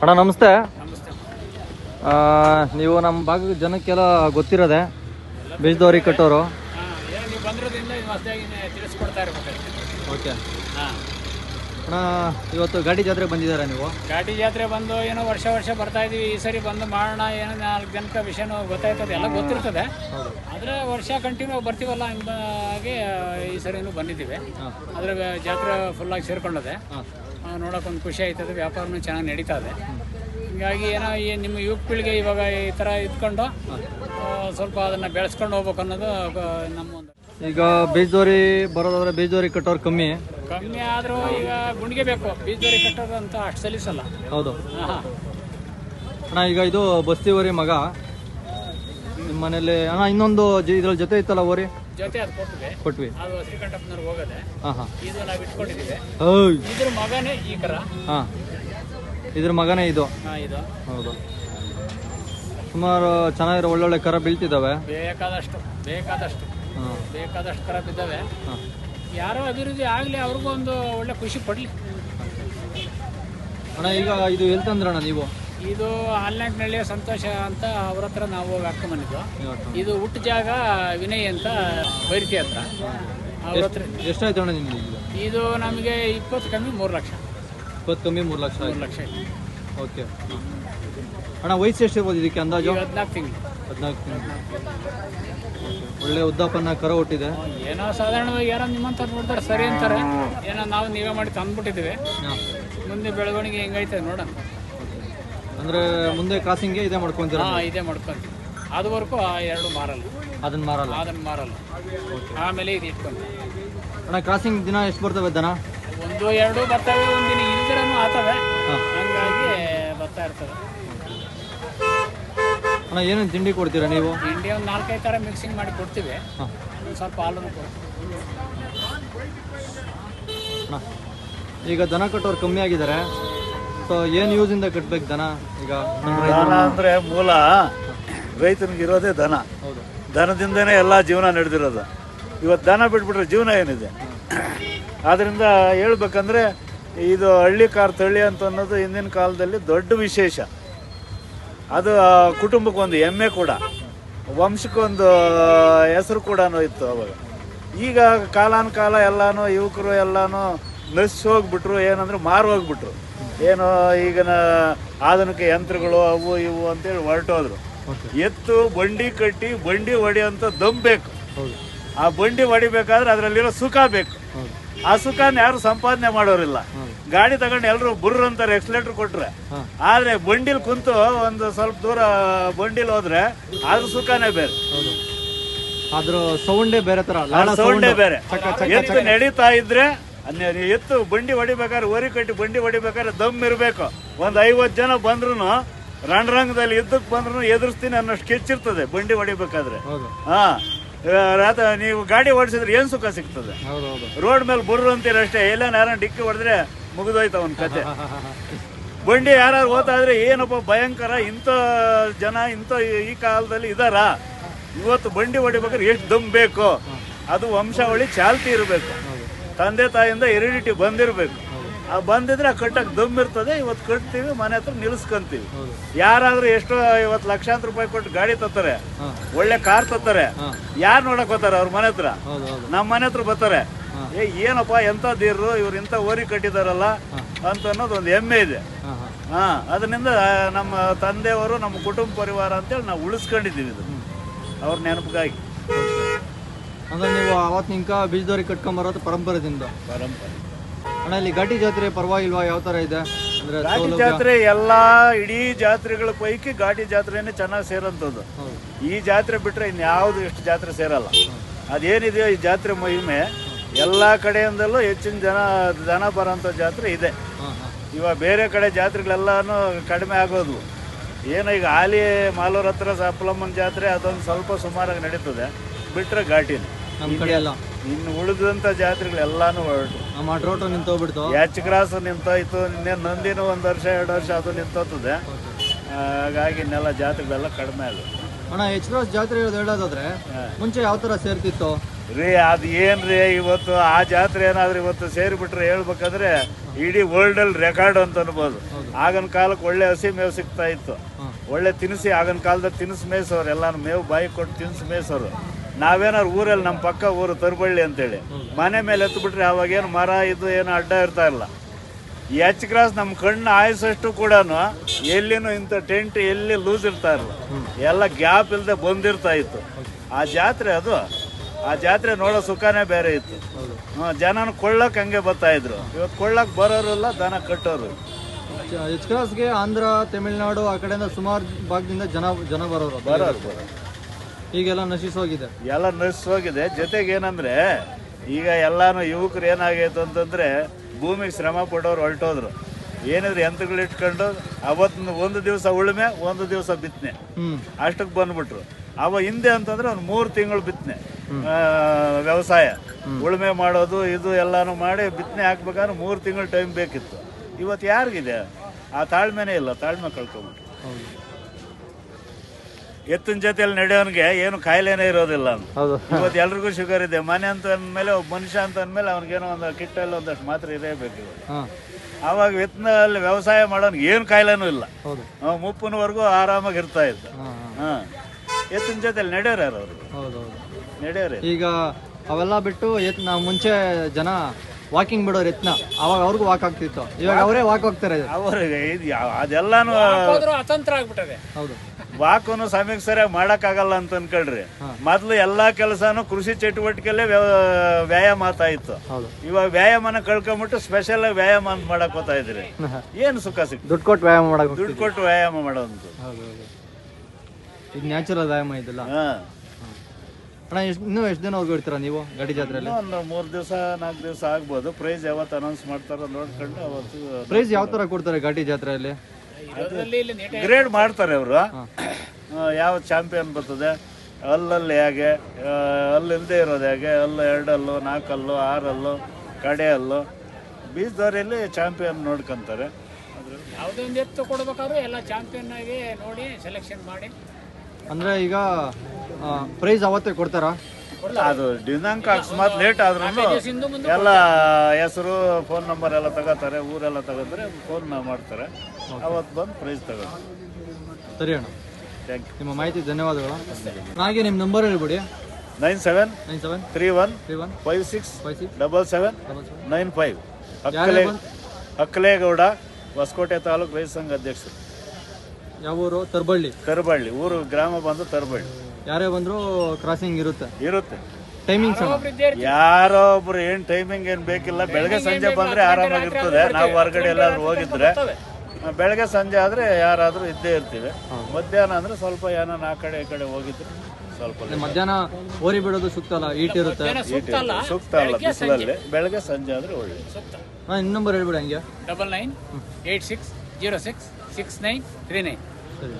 ಅಣ್ಣ ನಮಸ್ತೆ. ನೀವು ನಮ್ಮ ಭಾಗದ ಜನಕ್ಕೆಲ್ಲ ಗೊತ್ತಿರೋದೆ ಬೀಜದವ್ರಿಗೆ ಕಟ್ಟೋರು. ಓಕೆ. ಅಣ್ಣ ಇವತ್ತು ಗಾಡಿ ಜಾತ್ರೆ ಬಂದಿದ್ದಾರೆ ನೀವು? ಗಾಡಿ ಜಾತ್ರೆ ಬಂದು ಏನೋ ವರ್ಷ ವರ್ಷ ಬರ್ತಾ ಇದೀವಿ. ಈ ಸರಿ ಬಂದು ಮಾಡೋಣ ಏನೋ ನಾಲ್ಕು ಜನಕ ವಿಷಯನೂ ಗೊತ್ತಾಯ್ತದೆ. ಎಲ್ಲ ಗೊತ್ತಿರ್ತದೆ. ಆದರೆ ವರ್ಷ ಕಂಟಿನ್ಯೂ ಬರ್ತೀವಲ್ಲ ಹಾಗೆ ಈ ಸರಿ ಬಂದಿದ್ದೀವಿ. ಅದ್ರ ಜಾತ್ರೆ ಫುಲ್ಲಾಗಿ ಸೇರ್ಕೊಂಡದೆ. ಹಾಂ ಒಂದು ಖುಷಿ ಆಯ್ತದೆ. ವ್ಯಾಪಾರನೂ ಚೆನ್ನಾಗಿ ನಡೀತಾ ಇದೆ. ಹೀಗಾಗಿ ಏನೋ ಈ ನಿಮ್ಮ ಯುವ ಪೀಳಿಗೆ ಇವಾಗ ಈ ಥರ ಇದ್ಕೊಂಡು ಸ್ವಲ್ಪ ಅದನ್ನು ಬೆಳೆಸ್ಕೊಂಡು ಹೋಗ್ಬೇಕು ಅನ್ನೋದು ನಮ್ಮ ಒಂದು ಈಗ ಬೀಜೋರಿ ಬರೋದಾದ್ರೆ ಬೀಜೋರಿ ಕಟ್ಟೋರು ಕಮ್ಮಿ. ಕಮ್ಮಿ ಆದರೂ ಈಗ ಗುಂಡಿಗೆ ಬೇಕು. ಬೀಜೋರಿ ಕಟ್ಟೋದು ಅಂತ ಅಷ್ಟು ಸಲೀಸಲ್ಲ. ಹೌದು. ಅಣ್ಣ ಈಗ ಇದು ಬಸ್ತಿವರಿ ಮಗ. ನಿಮ್ಮ ಮನೇಲಿ ಅಣ್ಣ ಇನ್ನೊಂದು ಜ- ಇದ್ರಲ್ಲಿ ಜೊತೆ ಇತ್ತಲ್ಲ ಓರಿ ಜೊತೆ ಅದು ಕೊಟ್ಟಿದೆ ಕೊಟ್ವಿ. ಅದು ಹೋಗದೆ. ಹಾಂ ಹಾಂ. ಇದು ನಾವು ಇಟ್ಕೊಂಡಿದ್ದೀವಿ ಓಯ್. ಇದ್ರ ಮಗನೇ ಈ ಕರ ಹಾಂ. ಇದ್ರ ಮಗನೇ ಇದು. ಹಾಂ ಇದು. ಹೌದು. ಸುಮಾರು ಚೆನ್ನಾಗಿರೋ ಒಳ್ಳೊಳ್ಳೆ ಕರ ಬೀಳ್ತಿದ್ದಾವೆ. ಬೇಕಾದಷ್ಟು ಬೇಕಾದಷ್ಟು. ಹಾಂ. ಬೇಕಾದಷ್ಟು ಕರ ಬಿದ್ದಾವೆ. ಹಾಂ. ಯಾರೋ ಅಭಿವೃದ್ಧಿ ಆಗಲಿ ಅವ್ರಿಗೂ ಒಂದು ಒಳ್ಳೆ ಖುಷಿ ಪಡಲಿ. ಅಣ್ಣ ಈಗ ಇದು ಎಲ್ಲಿ ತಂದ್ರಣ್ಣ ನೀವು? ಇದು ಆಲ್ನಾಕ್ನಳ್ಳಿಯ ಸಂತೋಷ ಅಂತ ಅವ್ರ ಹತ್ರ ನಾವು ಹೋಗಿ ಬಂದಿದ್ವು ಇದು ಹುಟ್ಟು ಜಾಗ ವಿನಯ್ ಅಂತ ಬೈರ್ತಿ ಹತ್ರ. ಅವ್ರ ಹತ್ರ. ಎಷ್ಟಾಯ್ತು ಅಣ್ಣ ನಿಮ್ಗೆ ಈಗ? ಇದು ನಮಗೆ ಇಪ್ಪತ್ತು ಕಮ್ಮಿ ಮೂರು ಲಕ್ಷ. ಇಪ್ಪತ್ತು ಕಮ್ಮಿ ಮೂರು ಲಕ್ಷ ಮೂರು ಆಯ್ತು ಲಕ್ಷ ಇದೆ. ಓಕೆ. ಅಣ್ಣ ವಯಸ್ಸು ಎಷ್ಟಿರ್ಬೋದು ಇದಕ್ಕೆ ಅಂದಾಜು? ಈಗ ಹದಿನಾಲ್ಕು ತಿಂಗಳು. ಹದಿನಾಲ್ಕು ತಿಂಗಳು. ಒಳ್ಳೆ ಉದ್ದಾಪನ್ನ ಕರ ಹುಟ್ಟಿದೆ. ಏನೋ ಸಾಧಾರಣವಾಗಿ ಯಾರೋ ನಿಮ್ಮಂತ ನೋಡ್ತಾರೆ ಸರಿ ಅಂತಾರೆ. ಏನೋ ನಾವು ನೀವೇ ಮಾಡಿ ತಂದ್ಬಿಟ್ಟಿದ್ದೀವಿ. ಹಾಂ. ಮುಂದೆ ಬೆಳವಣಿಗೆ ಹೆಂಗೈತೆ ನೋಡೋಣ. ಅಂದರೆ ಮುಂದೆ ಕ್ರಾಸಿಂಗ್ಗೆ ಇದೇ ಮಾಡ್ಕೊಂತೀರ ಹಾಂ ಇದೇ ಮಾಡ್ಕೊಂತೀವಿ. ಅದುವರೆಗೂ ಆ ಎರಡು ಮಾರಲ್ಲ. ಅದನ್ನ ಮಾರಲ್ಲ? ಅದನ್ನು ಮಾರಲ್ಲ. ಆಮೇಲೆ ಇದು ಇಟ್ಕೊಂತೀವಿ. ಅಣ್ಣ ಕ್ರಾಸಿಂಗ್ ದಿನ ಎಷ್ಟು ಬರ್ತವೆ ದನ? ಒಂದು ಎರಡು ಬರ್ತವೆ ಒಂದಿನ ಇಲ್ದಿರನು ಆತವೆ. ಹಂಗಾಗಿ ಬರ್ತಾ ಇರ್ತವೆ. ಅಣ್ಣ ಏನೇನು ತಿಂಡಿ ಕೊಡ್ತೀರಾ ನೀವು? ತಿಂಡಿ ಒಂದು ನಾಲ್ಕೈದು ಥರ ಮಿಕ್ಸಿಂಗ್ ಮಾಡಿ ಕೊಡ್ತೀವಿ. ಒಂದು ಸ್ವಲ್ಪ ಹಾಲನ್ನು ಕೊಡ್ತೀವಿ. ಅಣ್ಣ ಈಗ ದನ ಕಟ್ಟೋರು ಕಮ್ಮಿ ಆಗಿದ್ದಾರೆ. ಸೊ ಏನು ಯೂಸಿಂದ ಕಟ್ಬೇಕು ದನ? ಈಗ ದನ ಅಂದ್ರೆ ಮೂಲ ರೈತನಿಗೆ ಇರೋದೇ ದನ. ದನದಿಂದನೇ ಎಲ್ಲ ಜೀವನ ನಡೆದಿರೋದು. ಇವತ್ತು ದನ ಬಿಟ್ಬಿಟ್ರೆ ಜೀವನ ಏನಿದೆ? ಆದ್ರಿಂದ ಹೇಳ್ಬೇಕಂದ್ರೆ ಇದು ಹಳ್ಳಿ ಕಾರ್ ತಳ್ಳಿ ಅಂತ ಅನ್ನೋದು ಹಿಂದಿನ ಕಾಲದಲ್ಲಿ ದೊಡ್ಡ ವಿಶೇಷ. ಅದು ಕುಟುಂಬಕ್ಕೊಂದು ಹೆಮ್ಮೆ ಕೂಡ. ವಂಶಕ್ಕೊಂದು ಹೆಸರು ಕೂಡ ಇತ್ತು ಅವಾಗ. ಈಗ ಕಾಲಾನುಕಾಲ ಎಲ್ಲಾನು ಯುವಕರು ಎಲ್ಲಾನು ನಶಿಸಿ ಹೋಗ್ಬಿಟ್ರು ಏನಂದ್ರೆ ಮಾರು ಹೋಗ್ಬಿಟ್ರು. ಏನು ಈಗಿನ ಆಧುನಿಕ ಯಂತ್ರಗಳು ಅವು ಇವು ಅಂತೇಳಿ ಹೊರಟೋದ್ರು. ಎತ್ತು ಬಂಡಿ ಕಟ್ಟಿ ಬಂಡಿ ಹೊಡೆಯೋಂಥ ದಮ್ ಬೇಕು. ಆ ಬಂಡಿ ಹೊಡಿಬೇಕಾದ್ರೆ ಅದರಲ್ಲಿರೋ ಸುಖ ಬೇಕು. ಆ ಸುಖನ ಯಾರು ಸಂಪಾದನೆ ಮಾಡೋರಿಲ್ಲ. ಗಾಡಿ ತಗೊಂಡು ಎಲ್ಲರೂ ಬುರ್ರ ಅಂತಾರೆ ಎಕ್ಸ್ಲೇಟರ್ ಕೊಟ್ರೆ. ಆದ್ರೆ ಬಂಡಿಲ್ ಕುಂತು ಒಂದು ಸ್ವಲ್ಪ ದೂರ ಬಂಡಿಲ್ ಹೋದ್ರೆ ಅದ್ರ ಸುಖನೇ ಬೇರೆ. ಅದ್ರ ಸೌಂಡೇ ಬೇರೆ ತರ ಸೌಂಡೇ ಬೇರೆ. ಎತ್ತು ನಡೀತಾ ಇದ್ರೆ ಎತ್ತು ಬಂಡಿ ಹೊಡಿಬೇಕಾದ್ರೆ ಓರಿ ಕಟ್ಟಿ ಬಂಡಿ ಹೊಡಿಬೇಕಾದ್ರೆ ದಮ್ ಇರಬೇಕು. ಒಂದು ಐವತ್ತು ಜನ ಬಂದ್ರು ರಣರಂಗದಲ್ಲಿ ಯುದ್ಧಕ್ಕೆ ಬಂದ್ರು ಎದುರಿಸ್ತೀನಿ ಸ್ಕೆಚ್ ಇರ್ತದೆ ಬಂಡಿ ಹೊಡಿಬೇಕಾದ್ರೆ. ಹಾ ರಾತ ನೀವು ಗಾಡಿ ಓಡಿಸಿದ್ರೆ ಏನ್ ಸುಖ ಸಿಗ್ತದೆ? ರೋಡ್ ಮೇಲೆ ಬುರ್ರು ಅಂತೀರ ಅಷ್ಟೇ ಎಲ್ಲ ಯಾರ ಡಿಕ್ಕಿ ಹೊಡೆದ್ರೆ ಮುಗಿದೋಯ್ತು ಅವನ ಕತೆ. ಬಂಡಿ ಯಾರು ಓದ್ತಾ ಇದ್ರೆ ಏನಪ್ಪ ಭಯಂಕರ ಇಂಥ ಜನ ಇಂಥ ಈ ಕಾಲದಲ್ಲಿ ಇದಾರ. ಇವತ್ತು ಬಂಡಿ ಹೊಡಿಬೇಕಾದ್ರೆ ಎಷ್ಟು ದಮ್ ಬೇಕು? ಅದು ವಂಶಾವಳಿ ಚಾಲ್ತಿ ಇರಬೇಕು. ತಂದೆ ತಾಯಿಯಿಂದ ಹೆರಿಡಿಟಿ ಬಂದಿರಬೇಕು. ಆ ಬಂದಿದ್ರೆ ಆ ಕಟ್ಟಕ್ಕೆ ಇರ್ತದೆ. ಇವತ್ತು ಕಟ್ತೀವಿ, ಮನೆ ಹತ್ರ ನಿಲ್ಸ್ಕೊಂತೀವಿ. ಹೌದು ಯಾರಾದ್ರೂ ಎಷ್ಟೋ ಇವತ್ತು ಲಕ್ಷಾಂತರ ರೂಪಾಯಿ ಕೊಟ್ಟು ಗಾಡಿ ತತ್ತಾರೆ, ಒಳ್ಳೆ ಕಾರ್ ತತ್ತಾರೆ, ಯಾರು ನೋಡಕ್ ಬರ್ತಾರೆ ಅವ್ರ ಮನೆ ಹತ್ರ? ನಮ್ಮ ಮನೆ ಹತ್ರ ಬರ್ತಾರೆ. ಏ, ಏನಪ್ಪ ಎಂತ ದೀರ್ರು, ಇವ್ರು ಇಂಥ ಓರಿ ಕಟ್ಟಿದಾರಲ್ಲ ಅಂತ ಅನ್ನೋದು ಒಂದು ಹೆಮ್ಮೆ ಇದೆ. ಹಾ, ಅದರಿಂದ ನಮ್ಮ ತಂದೆಯವರು, ನಮ್ಮ ಕುಟುಂಬ ಪರಿವಾರ ಅಂತೇಳಿ ನಾವು ಉಳಿಸ್ಕೊಂಡಿದ್ದೀವಿ ಇದು ಅವ್ರ ನೆನಪಿಗಾಗಿ. ಅಂದ್ರೆ ನೀವು ಅವತ್ತು ನಿಂಕ ಬೀಜದವ್ರಿಗೆ ಕಟ್ಕೊಂಬರೋದು ಪರಂಪರೆದಿಂದ? ಪರಂಪರೆ ಅಣ್ಣ ಇಲ್ಲಿ ಘಾಟಿ ಜಾತ್ರೆ ಪರವಾಗಿಲ್ವಾ? ಯಾವ ಥರ ಇದೆ? ಅಂದ್ರೆ ಘಾಟಿ ಸೌಲಭ್ಯ? ಜಾತ್ರೆ ಎಲ್ಲಾ ಇಡೀ ಜಾತ್ರೆಗಳ ಪೈಕಿ ಘಾಟಿ ಜಾತ್ರೆನೇ ಚೆನ್ನಾಗಿ ಸೇರಂತದ್ದು ಹೌದು. ಈ ಜಾತ್ರೆ ಬಿಟ್ರೆ ಇನ್ಯಾವುದು ಎಷ್ಟು ಜಾತ್ರೆ ಸೇರಲ್ಲ. ಅದೇನಿದೆಯೋ ಈ ಜಾತ್ರೆ ಮಹಿಮೆ ಎಲ್ಲ ಕಡೆಯಿಂದಲೂ ಹೆಚ್ಚಿನ ಜನ ಜನ ಬರೋಂಥ ಜಾತ್ರೆ ಇದೆ. ಹಾಂ ಹಾಂ. ಇವಾಗ ಬೇರೆ ಕಡೆ ಜಾತ್ರೆಗಳೆಲ್ಲಾನು ಕಡಿಮೆ ಆಗೋದು. ಏನೋ ಈಗ ಹಾಲಿ ಮಾಲೂರ್ ಹತ್ರ ಸಪ್ಲಮ್ಮನ ಜಾತ್ರೆ ಅದೊಂದು ಸ್ವಲ್ಪ ಸುಮಾರಾಗಿ ನಡೀತದೆ. ಬಿಟ್ರೆ ಘಾಟಿನ. ನಮ್ಮ ಕಡೆ ಎಲ್ಲ. ಇನ್ನು ಉಳಿದಂಥ ಜಾತ್ರೆಗಳೆಲ್ಲಾನು ಹೊರಟು. ನಮ್ಮ ನಿಂತೋಗ್ಬಿಡ್ತು. ಎಚ್ ಕ್ರಾಸ್ ನಿಂತೋಯ್ತು ನಿನ್ನೆ ನಂದಿನ ಒಂದು ವರ್ಷ ಎರಡು ವರ್ಷ ಅದು ನಿಂತೋಗ್ತದೆ. ಹಾಗಾಗಿ ಇನ್ನೆಲ್ಲ ಜಾತ್ರೆಗಳೆಲ್ಲ ಕಡಿಮೆ ಅದು ಅಣ್ಣ ಎಚ್ ಕ್ರಾಸ್ ಜಾತ್ರೆ ಇರೋದು ಹೇಳೋದಾದ್ರೆ ಮುಂಚೆ ಯಾವ ತರ ಸೇರ್ತಿತ್ತು? ರೀ ಅದು ಏನ್ರಿ ಇವತ್ತು ಆ ಜಾತ್ರೆ ಏನಾದ್ರೂ ಇವತ್ತು ಸೇರಿಬಿಟ್ರೆ ಹೇಳ್ಬೇಕಂದ್ರೆ ಇಡೀ ವರ್ಲ್ಡ್ ಅಲ್ಲಿ ರೆಕಾರ್ಡ್ ಅಂತ ಅನ್ಬೋದು. ಆಗಿನ ಕಾಲಕ್ಕೆ ಒಳ್ಳೆ ಹಸಿ ಮೇವು ಸಿಗ್ತಾ ಇತ್ತು. ಒಳ್ಳೆ ತಿನಿಸಿ ಆಗಿನ ಕಾಲದಲ್ಲಿ ತಿನಿಸು ಮೇಯಿಸೋರು ಎಲ್ಲಾನು ಮೇವು ಬಾಯಿ ಕೊಟ್ಟು ತಿನಿಸು ಮೇಯ್ಸೋರು. ನಾವೇನಾರು ಊರಲ್ಲಿ ನಮ್ಮ ಪಕ್ಕ ಊರು ತರಬಳ್ಳಿ ಅಂತೇಳಿ ಮನೆ ಮೇಲೆ ಎತ್ತು ಬಿಟ್ರೆ ಅವಾಗೇನು ಮರ ಇದು ಏನು ಅಡ್ಡ ಇರ್ತಾ ಇಲ್ಲ. ಈ ಎಚ್ ಕ್ರಾಸ್ ನಮ್ಮ ಕಣ್ಣು ಆಯಿಸಷ್ಟು ಕೂಡ ಎಲ್ಲಿನೂ ಇಂಥ ಟೆಂಟ್ ಎಲ್ಲಿ ಲೂಸ್ ಇರ್ತಾ ಇರಲ್ಲ. ಎಲ್ಲ ಗ್ಯಾಪ್ ಇಲ್ಲದೆ ಬಂದಿರ್ತಾ ಇತ್ತು. ಆ ಜಾತ್ರೆ ಅದು ಆ ಜಾತ್ರೆ ನೋಡೋ ಸುಖನೇ ಬೇರೆ ಇತ್ತು. ಹಾಂ ಜನನ ಕೊಳ್ಳಕ್ ಹಂಗೆ ಬರ್ತಾ ಇದ್ರು. ಇವತ್ತು ಕೊಳ್ಳಕ್ ಬರೋರು ಇಲ್ಲ ದನ ಕಟ್ಟೋರು. ಎಚ್ ಕ್ರಾಸ್ಗೆ ಆಂಧ್ರ ತಮಿಳ್ನಾಡು ಆ ಕಡೆಯಿಂದ ಸುಮಾರು ಭಾಗದಿಂದ ಜನ ಜನ ಬರೋರು. ಬರೋರು ಬರೋರು. ಈಗೆಲ್ಲ ನಶಿಸೋಗಿದೆ. ಎಲ್ಲ ನಶಿಸ್ ಹೋಗಿದೆ ಜೊತೆಗೆ ಏನಂದ್ರೆ ಈಗ ಎಲ್ಲಾನು ಯುವಕರು ಏನಾಗೈತು ಅಂತಂದ್ರೆ ಭೂಮಿಗೆ ಶ್ರಮ ಪಡೋರು ಹೊರಟೋದ್ರು. ಏನಿದ್ರು ಯಂತ್ರಗಳು ಇಟ್ಕೊಂಡು ಅವತ್ತು ಒಂದು ದಿವಸ ಉಳುಮೆ ಒಂದು ದಿವಸ ಬಿತ್ತನೆ. ಅಷ್ಟಕ್ಕೆ ಬಂದ್ಬಿಟ್ರು. ಅವ ಹಿಂದೆ ಅಂತಂದ್ರೆ ಒಂದು ಮೂರು ತಿಂಗಳು ಬಿತ್ತನೆ. ವ್ಯವಸಾಯ. ಉಳುಮೆ ಮಾಡೋದು ಇದು ಎಲ್ಲಾನು ಮಾಡಿ ಬಿತ್ತನೆ ಹಾಕ್ಬೇಕಾದ್ರೆ ಮೂರು ತಿಂಗಳು ಟೈಮ್ ಬೇಕಿತ್ತು. ಇವತ್ತು ಯಾರಿಗಿದೆ? ಆ ತಾಳ್ಮೆನೇ ಇಲ್ಲ. ತಾಳ್ಮೆ ಕಳ್ಕೊಂಬಿಟ್ರು ಎತ್ತಿನ ಜೊತೆಯಲ್ಲಿ ನಡೆಯೋನ್ಗೆ ಏನು ಕಾಯಿಲೆನೇ ಇರೋದಿಲ್ಲ ಅಂತ. ಹೌದು. ಇವತ್ತು ಎಲ್ರಿಗೂ ಶುಗರ್ ಇದೆ. ಮನೆ ಅಂತ ಅಂದಮೇಲೆ ಒಬ್ಬ ಮನುಷ್ಯ ಅಂತ ಅಂದಮೇಲೆ ಅವ್ನಿಗೇನೋ ಒಂದು ಕಿಟ್ಟಲ್ಲಿ ಒಂದಷ್ಟು ಮಾತ್ರ ಇರಬೇಕು ಇವಾಗ. ಹಾಂ. ಆವಾಗ ಎತ್ತಿನಲ್ಲಿ ವ್ಯವಸಾಯ ಮಾಡೋನ್ಗೆ ಏನು ಕಾಯಿಲೆನೂ ಇಲ್ಲ. ಹೌದು. ಅವ ಮುಪ್ಪಿನವರೆಗೂ ಆರಾಮಾಗಿ ಇರ್ತಾ ಇದ್ದ. ಹಾಂ ಎತ್ತಿನ ಜೊತೆಯಲ್ಲಿ ನಡೆಯೋರು ಯಾರು ಅವರು? ಹೌದು ಹೌದು. ನಡೆಯೋರು ಈಗ ಅವೆಲ್ಲ ಬಿಟ್ಟು ಎತ್ನ ಮುಂಚೆ ಜನ ವಾಕಿಂಗ್ ಬಿಡೋರು ಎತ್ನ ಅವಾಗ ಅವ್ರಿಗೂ ವಾಕ್ ಆಗ್ತಿತ್ತು. ಇವಾಗ ಅವರೇ ವಾಕ್ ಹೋಗ್ತಾರೆ. ಅವ್ರಿಗೆ ಇದು ಯಾವ ಅದೆಲ್ಲಾನು ಹೋದ್ರು ಅತಂತ್ರ ಆಗ್ಬಿಟ್ಟದೆ ಹೌದು. ವಾಕುನು ಸಮಯಕ್ಕೆ ಸರಿಯಾಗಿ ಮಾಡೋಕ್ಕಾಗಲ್ಲ ಅಂತ ಅನ್ಕೊಳ್ರಿ. ಮೊದಲು ಎಲ್ಲಾ ಕೆಲಸನು ಕೃಷಿ ಚಟುವಟಿಕೆಲ್ಲೇ ವ್ಯ- ವ್ಯಾಯಾಮ ಆತಾ ಇತ್ತು. ಹೌದು. ಇವಾಗ ವ್ಯಾಯಾಮನ ಕಳ್ಕೊಂಬಿಟ್ಟು ಸ್ಪೆಷಲ್ ಆಗಿ ವ್ಯಾಯಾಮ ಅಂತ ಮಾಡಕ್ ಹೋಗ್ತಾ ಇದ್ರಿ ಏನು ಸುಖ ಸಿಕ್ ದುಡ್ಡು ಕೊಟ್ಟು ವ್ಯಾಯಾಮ ಮಾಡಕ್ ದುಡ್ಡು ಕೊಟ್ಟು ವ್ಯಾಯಾಮ ಮಾಡೋದು ಹೌದು ಹೌದು. ಇದು ನ್ಯಾಚುರಲ್ ವ್ಯಾಯಾಮ ಇದೆಲ್ಲ? ಹಾ. ಅಣ್ಣ ಎಷ್ಟು ಇನ್ನೂ ಎಷ್ಟು ದಿನ ಇರ್ತೀರಾ ನೀವು ಗಾಡಿ ಜಾತ್ರೆಯಲ್ಲಿ? ಇನ್ನೂ ಒಂದು ಮೂರು ದಿವಸ ನಾಲ್ಕು ದಿವಸ ಆಗ್ಬೋದು. ಪ್ರೈಸ್ ಯಾವತ್ತು ಅನೌನ್ಸ್ ಮಾಡ್ತಾರೋ ನೋಡ್ಕೊಂಡು ಅವತ್ತು ಪ್ರೈಸ್ ಯಾವ ಥರ ಕೊಡ್ತಾರೆ ಗಡಿ ಜಾತ್ರೆಯಲ್ಲಿ? ಗ್ರೇಡ್ ಮಾಡ್ತಾರೆ ಅವರು. ಯಾವ ಚಾಂಪಿಯನ್ ಬರ್ತದೆ? ಅಲ್ಲಲ್ಲಿ ಹೇಗೆ? ಅಲ್ಲಿಲ್ಲದೆ ಇರೋದು ಹೇಗೆ? ಅಲ್ಲು ಎರಡಲ್ಲು ನಾಲ್ಕಲ್ಲು ಆರಲ್ಲು ಕಡೆ ಅಲ್ಲು ಬೀಜದವರಲ್ಲಿ ಚಾಂಪಿಯನ್ ನೋಡ್ಕೊಂತಾರೆ. ಯಾವುದೇ ಒಂದು ಎತ್ತು ಕೊಡ್ಬೇಕಾದ್ರೂ ಎಲ್ಲ ಚಾಂಪಿಯನ್ ಆಗಿ ನೋಡಿ ಸೆಲೆಕ್ಷನ್ ಮಾಡಿ. ಅಂದರೆ ಈಗ ಪ್ರೈಸ್ ಅವತ್ತೇ ಕೊಡ್ತಾರಾ? ಅದು ದಿನಾಂಕ ಅಕಸ್ಮಾತ್ ಲೇಟ್ ಆದ್ರೂ ಎಲ್ಲ ಹೆಸರು ಫೋನ್ ನಂಬರ್ ಎಲ್ಲ ತಗೋತಾರೆ ಊರೆಲ್ಲ ತಗೋತಾರೆ ಫೋನ್ ಮಾಡ್ತಾರೆ. ಅವತ್ತು ಬಂದು ಪ್ರೈಸ್ ತಗೋತಾರೆ. ಸರಿ ಅಣ್ಣ. ನಿಮ್ಮ ಮಾಹಿತಿ ಧನ್ಯವಾದಗಳು. ಹಾಗೆ ನಿಮ್ಮ ನಂಬರ್ ಹೇಳ್ಬಿಡಿ. Nine seven nine seven three one three one five six five six double seven nine five Akkale Akkalegowda Hosakote taluk ರೈತ ಸಂಘ ಅಧ್ಯಕ್ಷರು. ಯಾವ ಊರು? ತರಬಳ್ಳಿ. ತರಬಳ್ಳಿ ಊರು ಗ್ರಾಮ ಬಂದು ತರಬಳ್ಳಿ. ಯಾರೇ ಬಂದರೂ ಕ್ರಾಸಿಂಗ್ ಇರುತ್ತೆ. ಇರುತ್ತೆ. ಟೈಮಿಂಗ್ಸ್ ಯಾರೋ ಒಬ್ರು ಏನ್ ಟೈಮಿಂಗ್ ಏನ್ ಬೇಕಿಲ್ಲ ಬೆಳಗ್ಗೆ ಸಂಜೆ ಬಂದ್ರೆ ಆರಾಮಾಗಿರ್ತದೆ. ನಾವು ಹೊರಗಡೆ ಎಲ್ಲಾದ್ರೂ ಹೋಗಿದ್ರೆ ಬೆಳಗ್ಗೆ ಸಂಜೆ ಆದ್ರೆ ಯಾರಾದರೂ ಇದ್ದೇ ಇರ್ತೀವಿ. ಮಧ್ಯಾಹ್ನ ಅಂದರೆ ಸ್ವಲ್ಪ ಏನಾನ ಆ ಕಡೆ ಈ ಕಡೆ ಹೋಗಿದ್ರೆ ಸ್ವಲ್ಪ ಮಧ್ಯಾಹ್ನ ಓರಿ ಬಿಡೋದು ಸೂಕ್ತ ಅಲ್ಲ? ಈಟ್ ಇರುತ್ತೆ? ಏನೋ ಸೂಕ್ತ ಅಲ್ಲ? ಸೂಕ್ತ ಅಲ್ಲ ಬಿಸಿಲಲ್ಲಿ. ಬೆಳಗ್ಗೆ ಸಂಜೆ ಆದರೆ ಒಳ್ಳೆ ಸೂಕ್ತ. ಹಾಂ ಇನ್ನು ನಂಬರ್ ಹೇಳ್ಬಿಡಿ ಹಂಗೆ. Double nine eight six zero six six nine three nine. ಸರಿ.